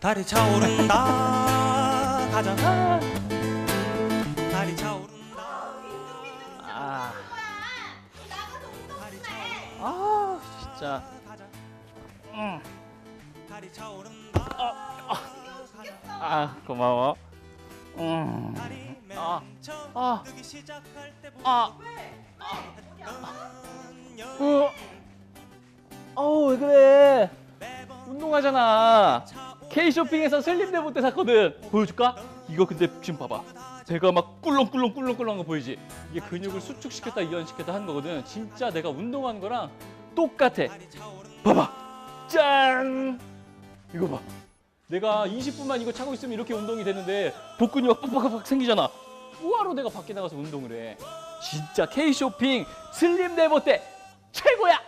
달이 차오른다 가자 아, 달이 차오른다 아, 아, 진짜. 응. 차오른다 아, 고마워. 아. 아. 아. 어우, 왜 그래? 운동하잖아. K 쇼핑에서 슬림 데모 때 샀거든. 보여줄까? 이거 근데 지금 봐봐. 배가 막 꿀렁꿀렁 꿀렁꿀렁한 거 보이지? 이게 근육을 수축시켰다 이완시켰다 하는 거거든. 진짜 내가 운동하는 거랑 똑같아. 봐봐. 짠! 이거 봐. 내가 20분만 이거 차고 있으면 이렇게 운동이 되는데 복근이 막 빡빡빡 생기잖아. 뭐하러 내가 밖에 나가서 운동을 해? 진짜 K 쇼핑 슬림 데모 때 최고야!